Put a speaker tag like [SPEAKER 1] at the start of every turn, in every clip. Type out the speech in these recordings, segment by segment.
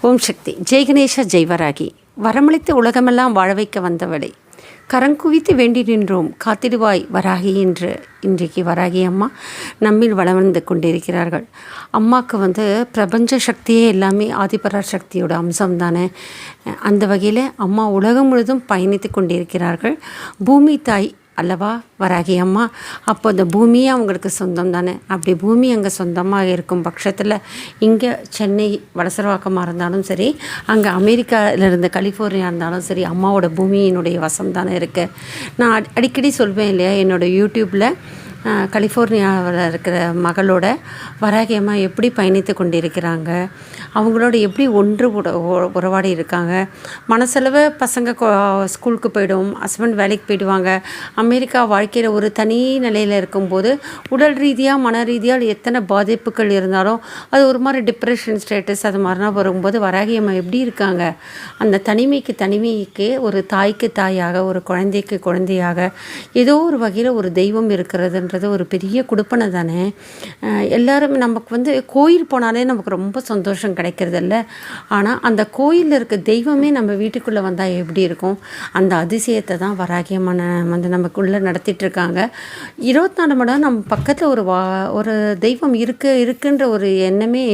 [SPEAKER 1] ஓம் சக்தி. ஜெய் ஜெய்வராகி வரமளித்து உலகமெல்லாம் வாழ வைக்க வந்தவளை. கரங்குவித்து வேண்டி நின்றோம். காத்திடுவாய் வராகி என்று. இன்றைக்கு வராகி அம்மா நம்மில் வளர்ந்து கொண்டிருக்கிறார்கள். அம்மாவுக்கு வந்து பிரபஞ்ச சக்தியே எல்லாமே ஆதிபரார் சக்தியோட அம்சம் தானே. அந்த வகையில் அம்மா உலகம் முழுதும் பயணித்து கொண்டிருக்கிறார்கள். பூமி தாய் அல்லவா? வராகி அம்மா அப்போ அந்த பூமியே அவங்களுக்கு சொந்தம் தானே அப்படி பூமி அங்கே சொந்தமாக இருக்கும் பட்சத்தில் இங்கே சென்னை வலசரவாக்கமாக இருந்தாலும் சரி அங்கே அமெரிக்காவில் இருந்த கலிஃபோர்னியா இருந்தாலும் சரி அம்மாவோட பூமியினுடைய வசம் தானே இருக்குது நான் அடி- அடிக்கடி சொல்வேன் இல்லையா என்னோடய யூடியூப்பில் கலிஃபோர்னியாவில் இருக்கிற மகளோட வராகி எப்படி பயணித்து கொண்டிருக்கிறாங்க? அவங்களோட எப்படி ஒன்று உட- உ- உறவாடி இருக்காங்க? மனசளவு பசங்க ஸ்கூலுக்கு போயிடும் ஹஸ்பண்ட் வேலைக்கு போயிடுவாங்க. அமெரிக்கா வாழ்க்கையில் ஒரு தனி நிலையில் இருக்கும்போது உடல் ரீதியாக மன ரீதியாக எத்தனை பாதிப்புகள் இருந்தாலும் அது ஒரு மாதிரி டிப்ரெஷன் ஸ்டேட்டஸ் அது மாதிரிலாம் வரும்போது வராகியம்மா எப்படி இருக்காங்க? அந்த தனிமைக்கு தனிமைக்கு ஒரு தாய்க்கு தாயாக ஒரு குழந்தைக்கு குழந்தையாக ஏதோ ஒரு வகையில் ஒரு தெய்வம் இருக்கிறது இருக்கிறதுன்றது ஒரு பெரிய கொடுப்பனை தானே. எல்லோரும் நமக்கு வந்து கோயில் போனாலே நமக்கு ரொம்ப சந்தோஷம் கிடைக்கிறதில்ல. ஆனால் அந்த கோயிலில் இருக்க தெய்வமே நம்ம வீட்டுக்குள்ளே வந்தால் எப்படி இருக்கும்? அந்த அதிசயத்தை தான் வராகியமான வந்து நமக்குள்ளே நடத்திட்டுருக்காங்க இருபத்தி நாலு மணி நேரம் நம்ம பக்கத்தில் ஒரு வா ஒரு தெய்வம் இருக்கு இருக்குன்ற ஒரு எண்ணமே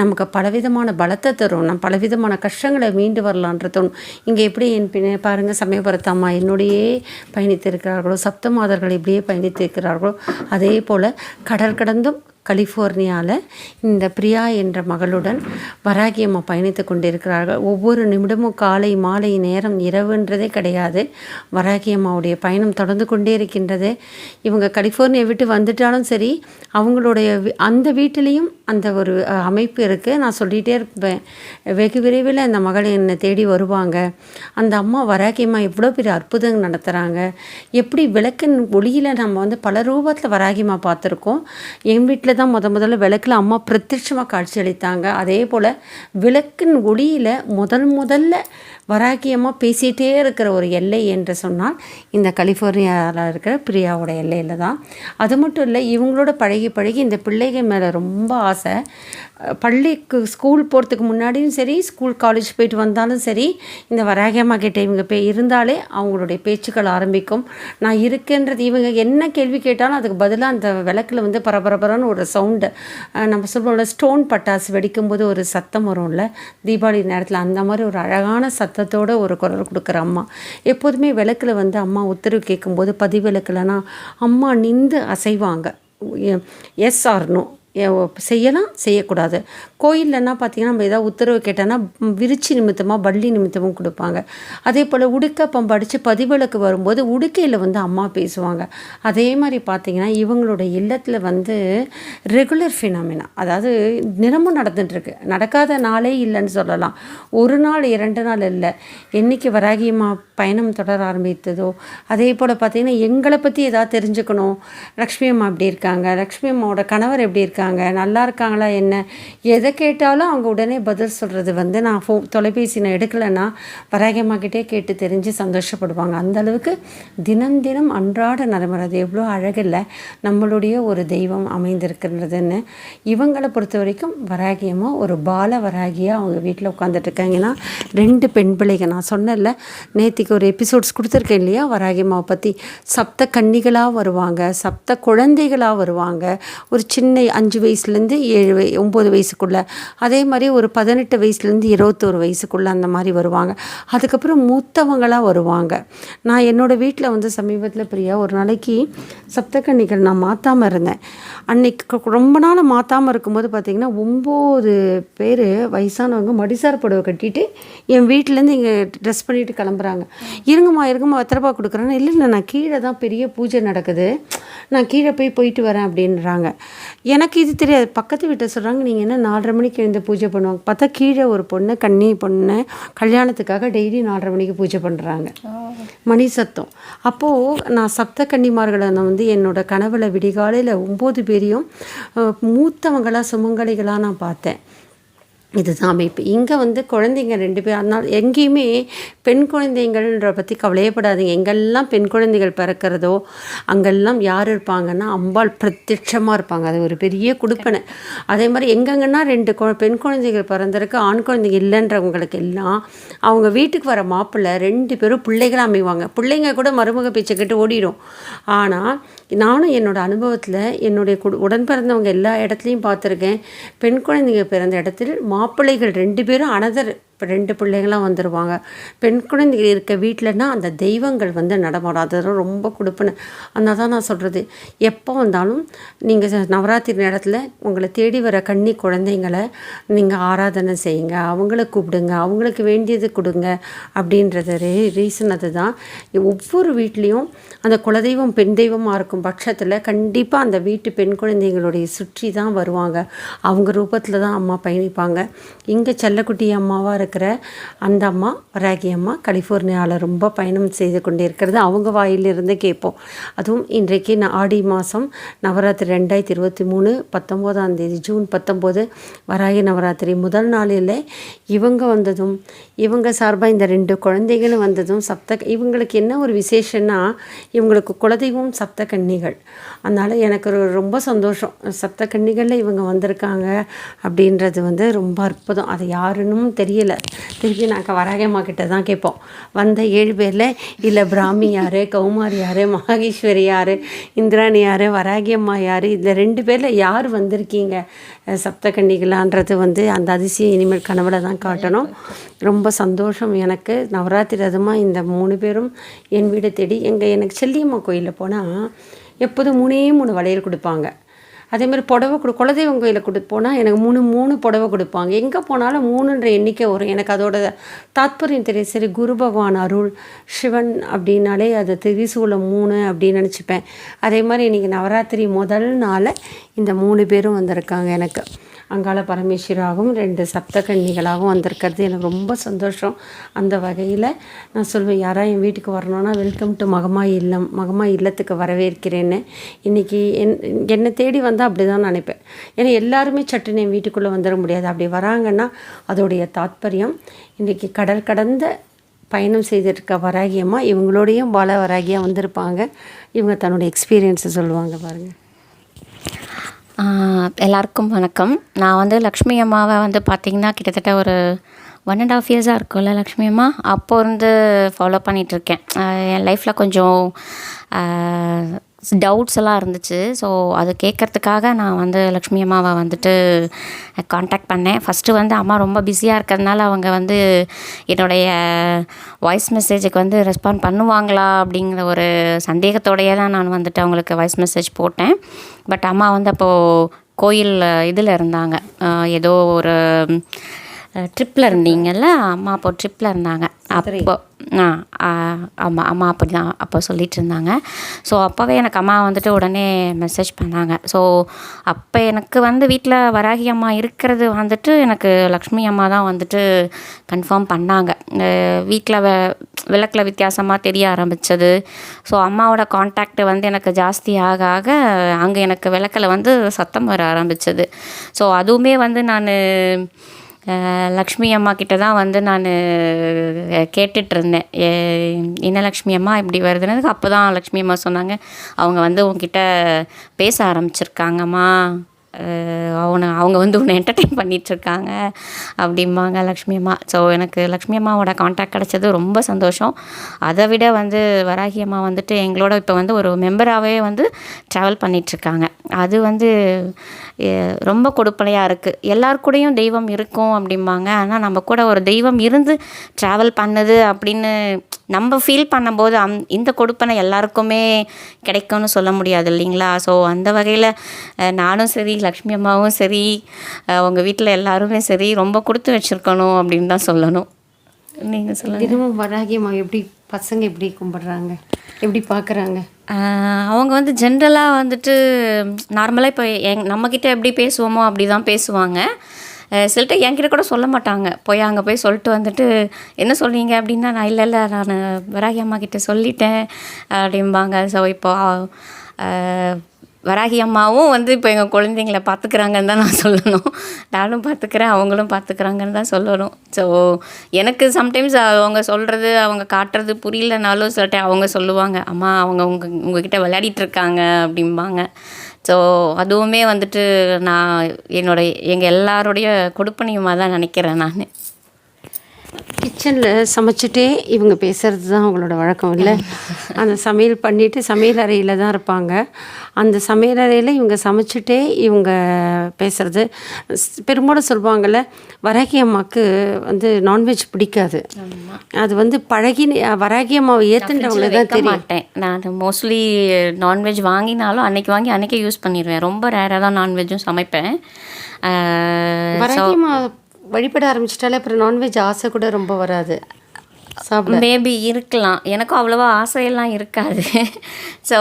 [SPEAKER 1] நமக்கு பலவிதமான பலத்தை தரும். நம்ம பலவிதமான கஷ்டங்களை மீண்டு வரலான்ற தோணும். இங்கே எப்படி என் பின்ன பாருங்கள் சமயபுரத்து அம்மா என்னுடையே பயணித்திருக்கிறார்களோ சப்த மாதர்கள் இப்படியே பயணித்திருக்கிறார்களோ அதே போல் கடல் கடந்தும் கலிஃபோர்னியாவில் இந்த பிரியா என்ற மகளுடன் வராகி அம்மா பயணித்து கொண்டிருக்கிறார்கள். ஒவ்வொரு நிமிடமும் காலை மாலை நேரம் இரவுன்றதே கிடையாது. வராகி அம்மாவுடைய பயணம் தொடர்ந்து கொண்டே இருக்கின்றது. இவங்க கலிஃபோர்னியா விட்டு வந்துட்டாலும் சரி அவங்களுடைய அந்த வீட்டிலையும் அந்த ஒரு அமைப்பு இருக்குது நான் சொல்லிகிட்டே இருப்பேன். வெகு விரைவில் அந்த மகள் என்னை தேடி வருவாங்க. அந்த அம்மா வராகி அம்மா எவ்வளோ பெரிய அற்புதம் நடத்துகிறாங்க எப்படி விளக்கின் ஒளியில் நம்ம வந்து பல ரூபத்தில் வராகிமா பார்த்துருக்கோம். என் வீட்டில் தான் முத முதல்ல விளக்கில் அம்மா பிரத்யட்சமாக காட்சி அளித்தாங்க அதே போல் விளக்கின் ஒளியில் முதல் முதல்ல வராகியமாக பேசிகிட்டே இருக்கிற ஒரு எல்லை என்று சொன்னால் இந்த கலிஃபோர்னியாவில் இருக்கிற பிரியாவோட எல்லையில் தான் அது மட்டும் இல்லை இவங்களோட பழகி பழகி இந்த பிள்ளைகள் மேலே ரொம்ப ஆசை. பள்ளிக்கு ஸ்கூல் போகிறதுக்கு முன்னாடியும் சரி ஸ்கூல் காலேஜ் போயிட்டு வந்தாலும் சரி இந்த வராகியம்மா கிட்ட இவங்க பே இருந்தாலே அவங்களுடைய பேச்சுக்கள் ஆரம்பிக்கும். நான் இருக்கேன்றது இவங்க என்ன கேள்வி கேட்டாலும் அதுக்கு பதிலாக அந்த விளக்கில் வந்து பரபரபரன்னு ஒரு சவுண்டு நம்ம சொல்லுவோம்ல ஸ்டோன் பட்டாசு வெடிக்கும்போது ஒரு சத்தம் வரும்ல தீபாவளி நேரத்தில் அந்த மாதிரி ஒரு அழகான சத்தம் சத்தத்தோடு ஒரு குரல் கொடுக்குற அம்மா. எப்போதுமே விளக்கில் வந்து அம்மா உத்தரவு கேட்கும்போது பதிவிளக்குலனா அம்மா நின்று அசைவாங்க. எஸ் ஆர்னோ. செய்யலாம் செய்யக்கூடாது. கோயில்லன்னா பார்த்தீங்கன்னா நம்ம ஏதாவது உத்தரவு கேட்டோன்னா ம், விருச்சி நிமித்தமாக பள்ளி நிமித்தமும் கொடுப்பாங்க. அதே போல் உடுக்க பம்படித்து பதிவிளக்கு வரும்போது உடுக்கையில் வந்து அம்மா பேசுவாங்க. அதே மாதிரி பார்த்தீங்கன்னா இவங்களோட இல்லத்தில் வந்து ரெகுலர் ஃபினாமினா அதாவது தினமும் நடந்துட்டுருக்கு. நடக்காத நாளே இல்லைன்னு சொல்லலாம். ஒரு நாள் இரண்டு நாள் இல்லை. என்னைக்கு வராகியமாக பயணம் தொடர ஆரம்பித்ததோ அதே போல் பார்த்தீங்கன்னா எங்களை பற்றி ஏதாவது தெரிஞ்சுக்கணும். லக்ஷ்மி அம்மா எப்படி இருக்காங்க? லக்ஷ்மி அம்மாவோட கணவர் எப்படி இருக்காங்க? நல்லா இருக்காங்களா என்ன? எதை கேட்டாலும் அவங்க உடனே பதில் சொல்கிறது வந்து நான் ஃபோ தொலைபேசி நான் எடுக்கலைன்னா வராகி கேட்டு தெரிஞ்சு சந்தோஷப்படுவாங்க. அந்த அளவுக்கு தினம் தினம் அன்றாட நடைமுறை. அது எவ்வளோ அழகில்ல. நம்மளுடைய ஒரு தெய்வம் அமைந்திருக்கிறதுன்னு இவங்களை பொறுத்த வரைக்கும் வராகியமாக ஒரு பால வராகியாக அவங்க வீட்டில் உட்காந்துட்டு இருக்காங்கன்னா ரெண்டு பெண் பிள்ளைங்க. நான் சொன்னேன்ல நேத்திக்கு ஒரு எபிசோட்ஸ் கொடுத்துருக்கேன் இல்லையா? வராகியம்மாவை பற்றி சப்த கன்னிகளாக வருவாங்க சப்த குழந்தைகளாக வருவாங்க. ஒரு சின்ன அஞ்சு வயசுலேருந்து ஏழு வய ஒம்பது வயசுக்குள்ளே. அதே மாதிரி ஒரு பதினெட்டு வயசுலேருந்து இருபத்தோரு வயசுக்குள்ளே அந்த மாதிரி வருவாங்க. அதுக்கப்புறம் மூத்தவங்களாக வருவாங்க. நான் என்னோடய வீட்டில் வந்து சமீபத்தில் பிரியா ஒரு நாளைக்கு சப்தக்கண்ணிகள் நான் மாற்றாமல் இருந்தேன். அன்னைக்கு ரொம்ப நாள் மாற்றாமல் இருக்கும்போது பார்த்திங்கன்னா ஒம்பது பேர் வயசானவங்க மடிசார் புடவை கட்டிட்டு என் வீட்டிலேருந்து இங்கே ட்ரெஸ் பண்ணிட்டு கிளம்புறாங்க. இருங்கம்மா இருங்கம்மா எத்தனைப்பா கொடுக்குறேன்னு. இல்லை இல்லை நான் கீழே தான் பெரிய பூஜை நடக்குது. நான் கீழே போய் போயிட்டு வரேன் அப்படின்றாங்க. எனக்கு இது தெரியாது. பக்கத்து வீட்டை சொல்கிறாங்க நீங்கள் என்ன நாலரை மணிக்கு எழுந்து பூஜை பண்ணுவாங்க? பார்த்தா கீழே ஒரு பொண்ணு கன்னி பொண்ணு கல்யாணத்துக்காக டெய்லி நாலரை மணிக்கு பூஜை பண்ணுறாங்க மணி சத்தம். அப்போது நான் சப்த கன்னிமார்களை நான் வந்து என்னோட கனவுல விடிகாலையில் ஒம்பது பேரையும் அஹ், மூத்தவங்களா சுமங்கலிகளாக நான் பார்த்தேன். இதுதான் அமைப்பு. இங்கே வந்து குழந்தைங்க ரெண்டு பேர் அதனால் எங்கேயுமே பெண் குழந்தைங்கள்ன்ற பற்றி கவலையப்படாதீங்க எங்கெல்லாம் பெண் குழந்தைகள் பிறக்கிறதோ அங்கெல்லாம் யார் இருப்பாங்கன்னா அம்பாள் பிரத்யட்சமாக இருப்பாங்க. அது ஒரு பெரிய கொடுப்பனை. அதே மாதிரி எங்கெங்கன்னா ரெண்டு பெண் குழந்தைகள் பிறந்திருக்கு ஆண் குழந்தைங்க இல்லைன்றவங்களுக்கு எல்லாம் அவங்க வீட்டுக்கு வர மாப்பிள்ளை ரெண்டு பேரும் பிள்ளைகளாக அமைவாங்க. பிள்ளைங்க கூட மருமக பேச்சை கேட்டு ஓடிடும் ஆனால் நானும் என்னோடய அனுபவத்தில் என்னுடைய குடு உடன் பிறந்தவங்க எல்லா இடத்துலையும் பார்த்துருக்கேன். பெண் குழந்தைங்க பிறந்த இடத்தில் மாப்பிள்ளைகள் ரெண்டு பேரும் அனதர் இப்போ ரெண்டு பிள்ளைங்களாம் வந்துடுவாங்க பெண் குழந்தைகள் இருக்க வீட்டிலனா அந்த தெய்வங்கள் வந்து நடமாடும். அதெல்லாம் ரொம்ப கொடுப்புன்னு அதனால் தான் நான் சொல்கிறது எப்போ வந்தாலும் நீங்கள் நவராத்திரி நேரத்தில் உங்களை தேடி வர கன்னி குழந்தைங்களை நீங்கள் ஆராதனை செய்யுங்க. அவங்கள கூப்பிடுங்க. அவங்களுக்கு வேண்டியது கொடுங்க. அப்படின்றது ரீ ரீசன் அதுதான். ஒவ்வொரு வீட்லேயும் அந்த குலதெய்வம் பெண் தெய்வமாக இருக்கும் பட்சத்தில் கண்டிப்பாக அந்த வீட்டு பெண் குழந்தைங்களுடைய சுற்றி தான் வருவாங்க. அவங்க ரூபத்தில் தான் அம்மா பயணிப்பாங்க. இங்கே செல்லக்குட்டி அம்மாவாக இருக்கிற அந்த அம்மா வராகி அம்மா கலிஃபோர்னியாவில் ரொம்ப பயணம் செய்து கொண்டிருக்கிறது. அவங்க வாயிலிருந்து கேட்போம். அதுவும் இன்றைக்கு நான் ஆடி மாதம் நவராத்திரி ரெண்டாயிரத்தி இருபத்தி மூணு பத்தொம்போதாம் தேதி ஜூன் பத்தொம்போது வராகி நவராத்திரி. முதல் நாளில் இவங்க வந்ததும் இவங்க சார்பாக இந்த ரெண்டு குழந்தைகளும் வந்ததும் சப்த இவங்களுக்கு என்ன ஒரு விசேஷன்னா இவங்களுக்கு குலதெய்வம் சப்த கன்னிகள். அதனால் எனக்கு ஒரு ரொம்ப சந்தோஷம். சப்த கன்னிகளில் இவங்க வந்திருக்காங்க அப்படின்றது வந்து ரொம்ப அற்புதம். அது யாருன்னு தெரியல. திருப்பி நாங்கள் வராகம்மா கிட்ட தான் கேட்போம். வந்த ஏழு பேரில் இல்லை பிராமி யார் கௌமாரி யார் மகேஸ்வரி யார் இந்திராணி யார் வராகியம்மா யார்? இந்த ரெண்டு பேரில் யார் வந்திருக்கீங்க? சப்தகன்னிகளான்றது வந்து அந்த அதிசயம் இனிமேல் கனவுல தான் காட்டணும். ரொம்ப சந்தோஷம் எனக்கு. நவராத்திரி அதுமாக இந்த மூணு பேரும் என் வீடை தேடி எங்கள் எனக்கு செல்லியம்மா கோயிலில் போனால் எப்போதும் மூணே மூணு வளையல் கொடுப்பாங்க. அதேமாதிரி புடவை கொடு குலதெய்வம் கோயிலில் கொடு போனால் எனக்கு மூணு மூணு புடவை கொடுப்பாங்க. எங்கே போனாலும் மூணுன்ற எண்ணிக்கை வரும். எனக்கு அதோட தாத்பரியம் தெரியும். சரி குரு பகவான் அருள் சிவன் அப்படின்னாலே அது திரிசூலம் மூணு அப்படின்னு நினச்சிப்பேன். அதே மாதிரி இன்றைக்கி நவராத்திரி முதல் நாள் இந்த மூணு பேரும் வந்திருக்காங்க எனக்கு. அங்காள பரமேஸ்வராகவும் ரெண்டு சப்தகன்னிகளாகவும் வந்திருக்கிறது. எனக்கு ரொம்ப சந்தோஷம். அந்த வகையில் நான் சொல்வேன் யாராவது என் வீட்டுக்கு வரணும்னா வெல்கம் டு மகமாய் இல்லம் மகமாய் இல்லத்துக்கு வரவேற்கிறேன்னு. இன்றைக்கி என் என்னை தேடி வந்தால் அப்படி தான் நினைப்பேன். ஏன்னா எல்லாருமே சட்டுன்னு என் வீட்டுக்குள்ளே வந்துட முடியாது. அப்படி வராங்கன்னா அதோடைய தாத்பரியம் இன்றைக்கி கடல் கடந்த பயணம் செய்திருக்க வராகியம்மா இவங்களோடையும் பால வராகியாக வந்திருப்பாங்க. இவங்க தன்னுடைய எக்ஸ்பீரியன்ஸை சொல்லுவாங்க பாருங்கள்
[SPEAKER 2] எல்லாருக்கும் வணக்கம். நான் வந்து லக்ஷ்மி அம்மாவை வந்து பார்த்திங்கன்னா கிட்டத்தட்ட ஒரு ஒன் அண்ட் ஆஃப் இயர்ஸாக இருக்கும்ல லக்ஷ்மி அம்மா. அப்போ இருந்து ஃபாலோ பண்ணிகிட்ருக்கேன் என் லைஃப்பில் கொஞ்சம் டவுட்ஸ் எல்லாம் இருந்துச்சு. ஸோ அது கேட்கறதுக்காக நான் வந்து லக்ஷ்மி அம்மாவை வந்துட்டு காண்டாக்ட் பண்ணேன். ஃபஸ்ட்டு வந்து அம்மா ரொம்ப பிஸியாக இருக்கிறதுனால அவங்க வந்து என்னுடைய வாய்ஸ் மெசேஜுக்கு வந்து ரெஸ்பாண்ட் பண்ணுவாங்களா அப்படிங்கிற ஒரு சந்தேகத்தோடையே தான் நான் வந்துட்டு அவங்களுக்கு வாய்ஸ் மெசேஜ் போட்டேன். பட் அம்மா வந்து அப்போது கோயில் இதில் இருந்தாங்க. ஏதோ ஒரு ட்ரிப்பில் இருந்தீங்கல்ல அம்மா அப்போ ட்ரிப்பில் இருந்தாங்க. அப்போ ஆ ஆ, ஆமாம் அம்மா அப்படி தான் அப்போ சொல்லிட்டு இருந்தாங்க. ஸோ அப்போவே எனக்கு அம்மா வந்துட்டு உடனே மெசேஜ் பண்ணாங்க. ஸோ அப்போ எனக்கு வந்து வீட்டில் வராகி அம்மா இருக்கிறது வந்துட்டு எனக்கு லக்ஷ்மி அம்மா தான் வந்துட்டு கன்ஃபார்ம் பண்ணாங்க. வீட்டில் வெ விளக்கில் வித்தியாசமாக தெரிய ஆரம்பித்தது ஸோ அம்மாவோட காண்டாக்ட் வந்து எனக்கு ஜாஸ்தி ஆக ஆக அங்கே எனக்கு விளக்கில் வந்து சத்தம் வர ஆரம்பிச்சது. ஸோ அதுவுமே வந்து நான் லக்ஷ்மி அம்மா கிட்ட தான் வந்து நான் கேட்டுட்ருந்தேன். என்ன லக்ஷ்மி அம்மா இப்படி வருதுனதுக்கு அப்போ தான் லக்ஷ்மி அம்மா சொன்னாங்க. அவங்க வந்து உங்ககிட்ட பேச ஆரம்பிச்சிருக்காங்கம்மா. அவனை அவங்க வந்து உன்னை என்டர்டெயின் பண்ணிகிட்ருக்காங்க அப்படிம்பாங்க லக்ஷ்மி அம்மா. ஸோ எனக்கு லக்ஷ்மி அம்மாவோட காண்டாக்ட் கிடச்சது ரொம்ப சந்தோஷம். அதை விட வந்து வராகி அம்மா வந்துட்டு எங்களோட இப்போ வந்து ஒரு மெம்பராகவே வந்து ட்ராவல் பண்ணிகிட்ருக்காங்க அது வந்து ரொம்ப கொடுப்பனையாக இருக்குது எல்லார் கூடயும் தெய்வம் இருக்கும் அப்படிம்பாங்க. ஆனால் நம்ம கூட ஒரு தெய்வம் இருந்து ட்ராவல் பண்ணுது அப்படின்னு நம்ம ஃபீல் பண்ணும்போது அந் இந்த கொடுப்பனை எல்லாருக்குமே கிடைக்கும்னு சொல்ல முடியாது இல்லைங்களா? ஸோ அந்த வகையில் நானும் சரி லக்ஷ்மி அம்மாவும் சரி உங்கள் வீட்டில் எல்லாருமே சரி ரொம்ப கொடுத்து வச்சுருக்கணும் அப்படின்னு தான் சொல்லணும். நீங்கள் சொல்லுங்கள்
[SPEAKER 1] தினமும் வராகியம்மா எப்படி பசங்க எப்படி கும்பிட்றாங்க? எப்படி பார்க்குறாங்க
[SPEAKER 2] அவங்க வந்து ஜென்ரலாக வந்துட்டு நார்மலாக இப்போ எங் நம்மக்கிட்ட எப்படி பேசுவோமோ அப்படி தான் பேசுவாங்க ஆஹ் என்கிட்ட கூட சொல்ல மாட்டாங்க. போய் அங்கே போய் சொல்லிட்டு வந்துட்டு என்ன சொல்றீங்க? அப்படின்னா நான் இல்லை இல்லை நான் வராகி அம்மா கிட்ட சொல்லிட்டேன். அப்படிம்பாங்க. ஸோ இப்போ வராகி அம்மாவும் வந்து இப்போ எங்கள் குழந்தைங்கள பார்த்துக்கிறாங்கன்னு தான் நான் சொல்லணும். நானும் பார்த்துக்கிறேன் அவங்களும் பார்த்துக்கிறாங்கன்னு தான் சொல்லணும். ஸோ எனக்கு சம்டைம்ஸ் அவங்க சொல்கிறது அவங்க காட்டுறது புரியலனாலும் சில டைம் அவங்க சொல்லுவாங்க அம்மா அவங்க உங்க உங்ககிட்ட விளையாடிட்டு இருக்காங்க அப்படிம்பாங்க. ஸோ அதுவுமே வந்துட்டு நான் என்னோட எங்கள் எல்லாருடைய கொடுப்பனியுமாக தான் நினைக்கிறேன் நான்.
[SPEAKER 1] கிச்சனில் சமைச்சிட்டே இவங்க பேசுகிறது தான் அவங்களோட வழக்கம் இல்லை. அந்த சமையல் பண்ணிவிட்டு சமையல் அறையில் தான் இருப்பாங்க. அந்த சமையல் அறையில் இவங்க சமைச்சிட்டே இவங்க பேசுகிறது பெரும்பாலும் சொல்லுவாங்கள்ல வராகி அம்மாவுக்கு வந்து நான்வெஜ் பிடிக்காது. அது வந்து பழகி வராகி அம்மாவை ஏற்றுன்றவங்கள தான் தெரியும்.
[SPEAKER 2] மாட்டேன். நான் மோஸ்ட்லி நான்வெஜ் வாங்கினாலும் அன்னைக்கு வாங்கி அன்னைக்கே யூஸ் பண்ணிடுவேன் ரொம்ப ரேராக தான் நான்வெஜ்ஜும் சமைப்பேன்.
[SPEAKER 1] வழிபட ஆரம்பிச்சிட்டாலே அப்புறம் நான்வெஜ் ஆசை கூட ரொம்ப வராது.
[SPEAKER 2] மேபி இருக்கலாம். எனக்கும் அவ்வளோவா ஆசையெல்லாம் இருக்காது. ஸோ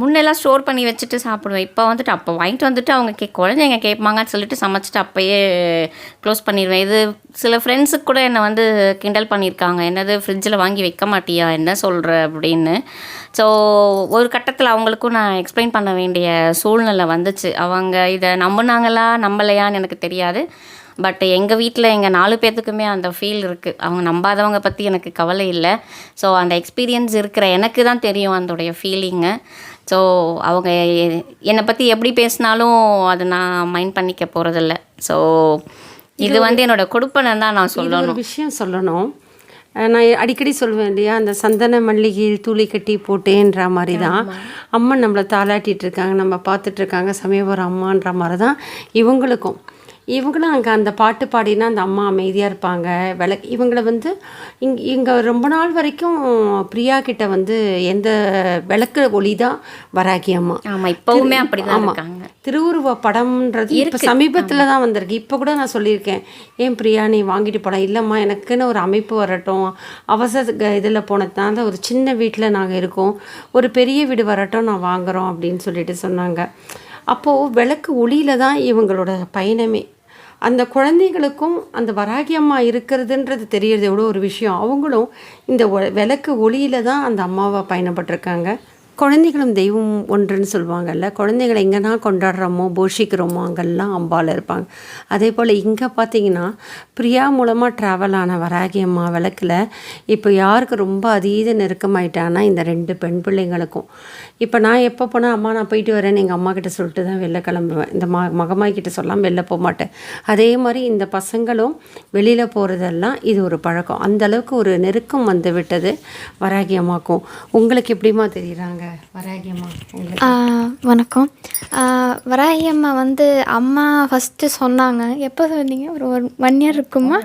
[SPEAKER 2] முன்னெல்லாம் ஸ்டோர் பண்ணி வச்சுட்டு சாப்பிடுவேன். இப்போ வந்துட்டு அப்போ வாங்கிட்டு வந்துட்டு அவங்க கே குழந்தைங்க கேட்பாங்கன்னு சொல்லிட்டு சமைச்சிட்டு அப்போயே க்ளோஸ் பண்ணிடுவேன் இது சில ஃப்ரெண்ட்ஸுக்கு கூட என்னை வந்து கிண்டல் பண்ணியிருக்காங்க என்னது ஃப்ரிட்ஜில் வாங்கி வைக்க மாட்டியா? என்ன சொல்கிற அப்படின்னு. ஸோ ஒரு கட்டத்தில் அவங்களுக்கும் நான் எக்ஸ்பிளைன் பண்ண வேண்டிய சூழ்நிலை வந்துச்சு. அவங்க இதை நம்பினாங்களா? நம்பலையான்னு எனக்கு தெரியாது. பட் எங்கள் வீட்டில் எங்கள் நாலு பேர்த்துக்குமே அந்த ஃபீல் இருக்குது அவங்க நம்பாதவங்க பற்றி எனக்கு கவலை இல்லை. ஸோ அந்த எக்ஸ்பீரியன்ஸ் இருக்கிற எனக்கு தான் தெரியும் அதோடைய ஃபீலிங்கு ஸோ அவங்க என்னை பற்றி எப்படி பேசினாலும் அதை நான் மைண்ட் பண்ணிக்க போகிறதில்ல ஸோ இது வந்து என்னோட கொடுப்பனை தான் நான் சொல்லணும்.
[SPEAKER 1] விஷயம் சொல்லணும். நான் அடிக்கடி சொல்லுவேன் இல்லையா அந்த சந்தன மல்லிகை தூளி கட்டி போட்டேன்ற மாதிரி தான் அம்மன் நம்மளை தாளாட்டிட்டு இருக்காங்க நம்ம பார்த்துட்டு இருக்காங்க சமயபுரம் அம்மான்ற மாதிரி தான் இவங்களுக்கும். இவங்களும் அங்கே அந்த பாட்டு பாடினா அந்த அம்மா அமைதியாக இருப்பாங்க. விளக்கு இவங்களை வந்து இங் இங்கே ரொம்ப நாள் வரைக்கும் பிரியா கிட்ட வந்து எந்த விளக்கு ஒளி தான் வராகி அம்மா.
[SPEAKER 2] ஆமாம் இப்போவுமே அப்படி தான்
[SPEAKER 1] ஆமா.
[SPEAKER 2] இருக்காங்க.
[SPEAKER 1] திருவுருவ படம்ன்றது இப்போ சமீபத்தில் தான் வந்திருக்கு. இப்போ கூட நான் சொல்லியிருக்கேன். ஏன் பிரியா நீ வாங்கிட்டு போலாம் இல்லைம்மா எனக்குன்னு ஒரு அமைப்பு வரட்டும். அவசர இதில் போனதுனால ஒரு சின்ன வீட்டில் நாங்கள் இருக்கோம். ஒரு பெரிய வீடு வரட்டும் நான் வாங்குறோம் அப்படின்னு சொல்லிட்டு சொன்னாங்க. அப்போது விளக்கு ஒளியில தான் இவங்களோட பயணமே. அந்த குழந்தைகளுக்கும் அந்த வராகி அம்மா இருக்கிறதுன்றது தெரியறது எவ்வளோ ஒரு விஷயம். அவங்களும் இந்த ஒ- விளக்கு ஒளியில் தான் அந்த அம்மாவை பயணப்பட்டிருக்காங்க. குழந்தைகளும் தெய்வம் ஒன்றுன்னு சொல்லுவாங்கல்ல குழந்தைகளை எங்கன்னா கொண்டாடுறோமோ போஷிக்கிறோமோ அங்கெல்லாம் அம்பாள் இருப்பாங்க. அதே போல் இங்கே பார்த்தீங்கன்னா பிரியா மூலமாக ட்ராவல் ஆன வராகி அம்மா விளக்கில் இப்போ யாருக்கு ரொம்ப அதீத நெருக்கமாயிட்டான்னா இந்த ரெண்டு பெண் பிள்ளைங்களுக்கும். இப்போ நான் எப்போ போனால் அம்மா நான் போயிட்டு வரேன்னு எங்கள் அம்மா கிட்ட சொல்லிட்டு தான் வெளில கிளம்புவேன். இந்த ம மகமாய் கிட்ட சொல்லாமல் வெளில போக மாட்டேன். அதே மாதிரி இந்த பசங்களும் வெளியில் போகிறதெல்லாம் இது ஒரு பழக்கம். அந்தளவுக்கு ஒரு நெருக்கம் வந்து விட்டது வராகி அம்மாக்கும். உங்களுக்கு எப்படிமா தெரியுறாங்க? வராகி அம்மா உங்களுக்கு.
[SPEAKER 3] ஆ, வணக்கம். ஆ, வராகி அம்மா வந்து அம்மா ஃபஸ்ட்டு சொன்னாங்க. எப்போ சொன்னீங்க? ஒரு ஒன் இயர் இருக்குமா?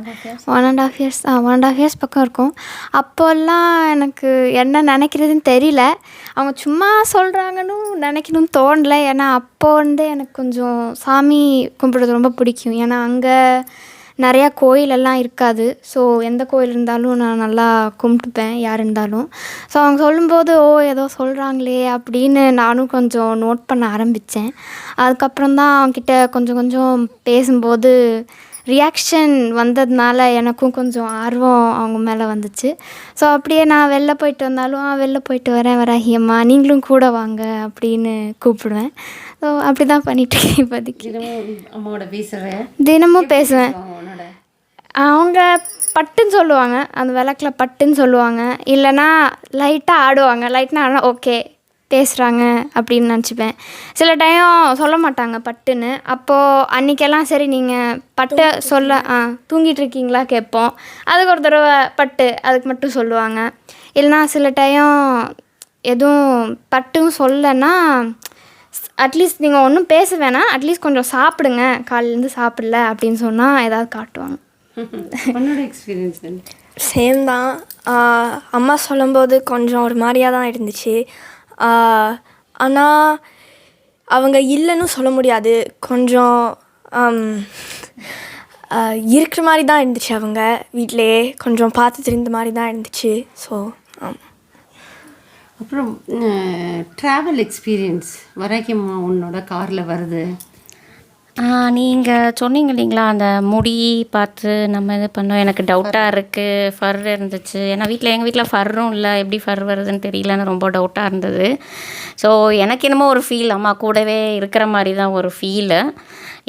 [SPEAKER 3] One and half years one and half years பக்கம் இருக்கும். அப்போல்லாம் எனக்கு என்ன நினைக்கிறதுன்னு தெரியல. அவங்க சும்மா சொல்கிறாங்கன்னு நினைக்கணும்னு தோணல. ஏன்னா அப்போ வந்து எனக்கு கொஞ்சம் சாமி கும்பிடுறது ரொம்ப பிடிக்கும். ஏன்னா அங்கே நிறையா கோயிலெல்லாம் இருக்காது. ஸோ எந்த கோயில் இருந்தாலும் நான் நல்லா கும்பிட்டுப்பேன் யார் இருந்தாலும். ஸோ அவங்க சொல்லும்போது ஓ ஏதோ சொல்கிறாங்களே அப்படின்னு நானும் கொஞ்சம் நோட் பண்ண ஆரம்பித்தேன். அதுக்கப்புறம் தான் அவங்கக்கிட்ட கொஞ்சம் கொஞ்சம் பேசும்போது ரியாக்ஷன் வந்ததுனால எனக்கும் கொஞ்சம் ஆர்வம் அவங்க மேலே வந்துச்சு. ஸோ அப்படியே நான் வெளில போயிட்டு வந்தாலும் ஆ வெளில போயிட்டு வரேன் வராகியம்மா நீங்களும் கூட வாங்க அப்படின்னு கூப்பிடுவேன். ஸோ அப்படி தான் பண்ணிகிட்ருக்கேன் இப்போதைக்கு.
[SPEAKER 1] தினமும் அம்மாவோட பேசுகிற
[SPEAKER 3] தினமும் பேசுவேன். அவங்க பட்டுன்னு சொல்லுவாங்க. அந்த விளக்கில் பட்டுன்னு சொல்லுவாங்க. இல்லைன்னா லைட்டாக ஆடுவாங்க. லைட்னா ஆடினா ஓகே பேசுகிறாங்க அப்படின்னு நினச்சிப்பேன். சில டைம் சொல்ல மாட்டாங்க பட்டுன்னு. அப்போது அன்றைக்கெல்லாம் சரி நீங்கள் பட்டு சொல்ல ஆ தூங்கிட்டு இருக்கீங்களா கேட்போம். அதுக்கு ஒரு தடவை பட்டு அதுக்கு மட்டும் சொல்லுவாங்க. இல்லைனா சில டைம் எதுவும் பட்டும் சொல்லனா அட்லீஸ்ட் நீங்கள் ஒன்றும் பேச வேணாம். அட்லீஸ்ட் கொஞ்சம் சாப்பிடுங்க. காலையிலேருந்து சாப்பிடல அப்படின்னு சொன்னால் ஏதாவது காட்டுவாங்க.
[SPEAKER 1] உன்னோட எக்ஸ்பீரியன்ஸ்
[SPEAKER 4] சேம் தான். அம்மா சொல்லும்போது கொஞ்சம் ஒரு மாதிரியாக தான் இருந்துச்சு. ஆனால் அவங்க இல்லைன்னு சொல்ல முடியாது. கொஞ்சம் இருக்கிற மாதிரி தான் இருந்துச்சு அவங்க வீட்டிலேயே கொஞ்சம் பார்த்து தெரிந்த மாதிரி தான் இருந்துச்சு. ஸோ
[SPEAKER 1] அப்புறம் ட்ராவல் எக்ஸ்பீரியன்ஸ் வராகி அம்மா உன்னோட காரில் வருது.
[SPEAKER 2] நீங்கள் சொன்னீங்க இல்லைங்களா அந்த முடி பார்த்து நம்ம இது பண்ணோம். எனக்கு டவுட்டாக இருக்குது ஃபர் இருந்துச்சு. ஏன்னா வீட்டில் எங்கள் வீட்டில் ஃபர்ரும் இல்லை. எப்படி ஃபர் வருதுன்னு தெரியலன்னு ரொம்ப டவுட்டாக இருந்தது. ஸோ எனக்கு என்னமோ ஒரு ஃபீல் அம்மா கூடவே இருக்கிற மாதிரி தான் ஒரு ஃபீலு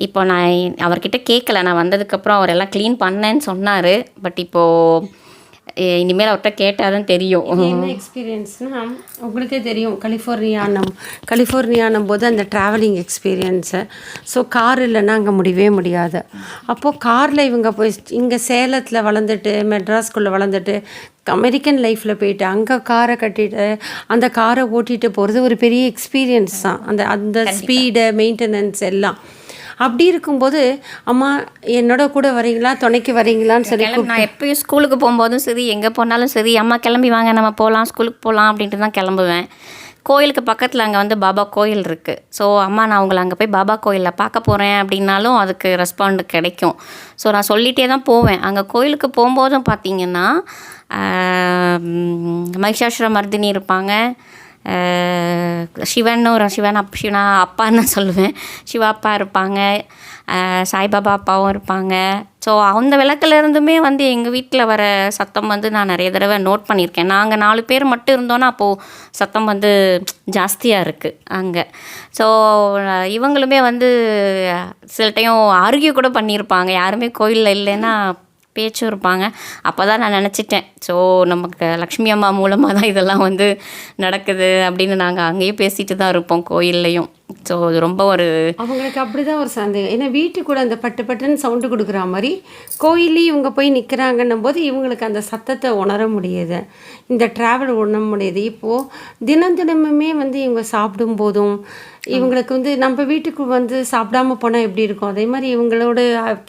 [SPEAKER 2] இப்போ நான் அவர்கிட்ட கேட்கல. நான் வந்ததுக்கப்புறம் அவர் எல்லாம் க்ளீன் பண்ணேன்னு சொன்னார். பட் இப்போது இனிமேல் அவர்கிட்ட கேட்டால் தான் தெரியும்
[SPEAKER 1] என்ன எக்ஸ்பீரியன்ஸ்னா உங்களுக்கே தெரியும். கலிஃபோர்னியானம். கலிஃபோர்னியானும் போது அந்த ட்ராவலிங் எக்ஸ்பீரியன்ஸு ஸோ கார் இல்லைன்னா அங்கே முடியவே முடியாது. அப்போது காரில் இவங்க போய் இங்கே சேலத்தில் வளர்ந்துட்டு மெட்ராஸ்குள்ளே வளர்ந்துட்டு அமெரிக்கன் லைஃப்பில் போயிட்டு அங்கே காரை கட்டிட்டு அந்த காரை ஓட்டிகிட்டு போகிறது ஒரு பெரிய எக்ஸ்பீரியன்ஸ் தான். அந்த அந்த ஸ்பீடு மெயின்டெனன்ஸ் எல்லாம். அப்படி இருக்கும்போது அம்மா என்னோட கூட வரீங்களா? துணைக்கு வரீங்களான்னு சொல்லி
[SPEAKER 2] நான் எப்பயும் ஸ்கூலுக்கு போகும்போதும் சரி எங்கே போனாலும் சரி அம்மா கிளம்பி வாங்க நம்ம போகலாம் ஸ்கூலுக்கு போகலாம் அப்படின்ட்டு தான் கிளம்புவேன். கோயிலுக்கு பக்கத்தில் அங்கே வந்து பாபா கோயில் இருக்குது ஸோ அம்மா நான் உங்களை அங்கே போய் பாபா கோயிலில் பார்க்க போகிறேன் அப்படின்னாலும் அதுக்கு ரெஸ்பாண்ட் கிடைக்கும். ஸோ நான் சொல்லிகிட்டே தான் போவேன். அங்கே கோயிலுக்கு போகும்போதும் பார்த்தீங்கன்னா மகிஷாசுர மர்தினி இருப்பாங்க. சிவன்னு ஒரு சிவன் அப் சிவனா அப்பான்னு சொல்லுவேன். சிவா அப்பா இருப்பாங்க. சாய்பாபா அப்பாவும் இருப்பாங்க. ஸோ அந்த விளக்குலேருந்துமே வந்து எங்கள் வீட்டில் வர சத்தம் வந்து நான் நிறைய தடவை நோட் பண்ணியிருக்கேன். நாங்கள் நாலு பேர் மட்டும் இருந்தோன்னா அப்போது சத்தம் வந்து ஜாஸ்தியாக இருக்குது அங்கே. ஸோ இவங்களுமே வந்து சில டைம் ஆர்கியூ கூட பண்ணியிருப்பாங்க. யாருமே கோயிலில் இல்லைன்னா பேச்சும் இருப்பாங்க. அப்போ தான் நான் நினச்சிட்டேன். ஸோ நமக்கு லக்ஷ்மி அம்மா மூலமாக தான் இதெல்லாம் வந்து நடக்குது அப்படின்னு நாங்கள் அங்கேயும் பேசிகிட்டு தான் இருப்போம் கோயில்லையும். ஸோ இது ரொம்ப ஒரு
[SPEAKER 1] அவங்களுக்கு அப்படிதான் ஒரு சந்தேகம். ஏன்னா வீட்டுக்குள்ள அந்த பட்டு பட்டுன்னு சவுண்டு கொடுக்குற மாதிரி கோயிலையும் இவங்க போய் நிற்கிறாங்கன்னும் போது இவங்களுக்கு அந்த சத்தத்தை உணர முடியுது. இந்த ட்ராவல் உணர முடியுது. இப்போது தினம் தினமுமே வந்து இவங்க சாப்பிடும் போதும் இவங்களுக்கு வந்து நம்ம வீட்டுக்கு வந்து சாப்பிடாம போனால் எப்படி இருக்கும்? அதே மாதிரி இவங்களோட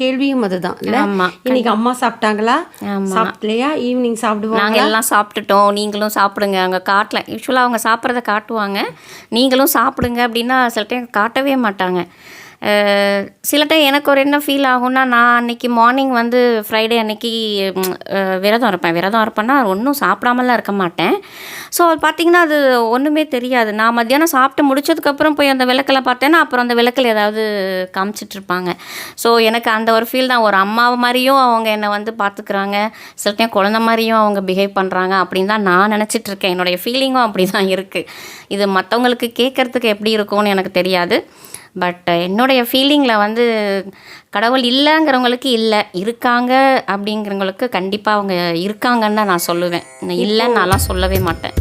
[SPEAKER 1] கேள்வியும் அதுதான். இல்லை. இன்னைக்கு அம்மா சாப்பிட்டாங்களா? சாப்பிடலையா? ஈவினிங் சாப்பிடுவாங்க
[SPEAKER 2] நாங்கள் எல்லாம் சாப்பிட்டுட்டோம். நீங்களும் சாப்பிடுங்க. அங்கே காட்டல யூஸ்வலாக அவங்க சாப்பிட்றத காட்டுவாங்க. நீங்களும் சாப்பிடுங்க அப்படின்னா சில டைம் காட்டவே மாட்டாங்க. சில டைம் எனக்கு ஒரு என்ன ஃபீல் ஆகும்னா நான் அன்னைக்கு மார்னிங் வந்து ஃப்ரைடே அன்னைக்கு விரதம் இருப்பேன். விரதம் இருப்பேன்னா ஒன்றும் சாப்பிடாமலாம் இருக்க மாட்டேன். ஸோ பார்த்தீங்கன்னா அது ஒன்றுமே தெரியாது. நான் மத்தியானம் சாப்பிட்டு முடிச்சதுக்கப்புறம் போய் அந்த விளக்கில் பார்த்தேன்னா அப்புறம் அந்த விளக்கில் ஏதாவது காமிச்சிட்ருப்பாங்க ஸோ எனக்கு அந்த ஒரு ஃபீல் தான். ஒரு அம்மா மாதிரியும் அவங்க என்னை வந்து பார்த்துக்குறாங்க சில டைம் குழந்த மாதிரியும் அவங்க பிஹேவ் பண்ணுறாங்க அப்படின்னு தான் நான் நினச்சிட்ருக்கேன் என்னுடைய ஃபீலிங்கும் அப்படி தான் இருக்குது இது மற்றவங்களுக்கு கேட்குறதுக்கு எப்படி இருக்கும்னு எனக்கு தெரியாது. பட் என்னுடைய ஃபீலிங்கில் வந்து கடவுள் இல்லைங்கிறவங்களுக்கு இல்லை. இருக்காங்க அப்படிங்கிறவங்களுக்கு கண்டிப்பாக அவங்க இருக்காங்கன்னு தான் நான் சொல்லுவேன். இல்லைன்னு நான்லாம் சொல்லவே மாட்டேன்.